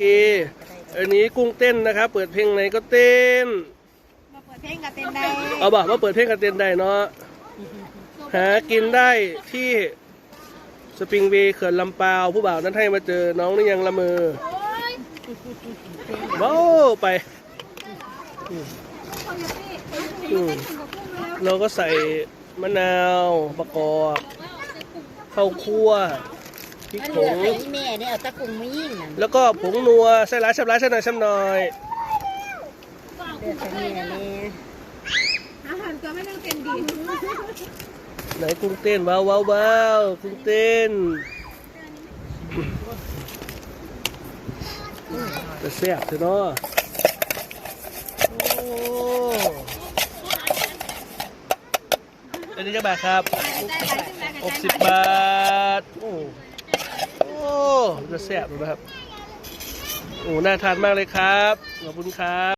เค อันนี้กุ้งเต้นนะครับ เปิดเพลงไหนก็เต้น มาเปิดเพลงกับเต้นได้เอาบอกว่าเปิดเพลงกันเต้นได้เนาะ หากินได้ที่สปริงเวย์เขื่อนลำปาวผู้บ่าวนั้นให้มาเจอน้องนี่ยังละเมอว้าวไปอืมอืมเราก็ใส่มะนาวประกอบข้าวคั่ว พริกมันผเหลืองใส่อีแม่เนี่ยเอาตะกุงมายิ่งนั่นแล้วก็ผงนัวใส่ร้ายชับร้ายใส่หน่อยชับหน่อยเลือกใส่แม่เนี่ยอาหารก็ไม่ต้องเป็นดีไหนกุ้งเต้นว้าวว้าวว้าวกุ้งเต้นจะแซ่บเถอะเนาะโอ้อันนี้จะบาทครับ 60 บาท โอ้โอ้ จะแซ่บเลยนะครับโอ้น่าทานมากเลยครับ ขอบคุณครับ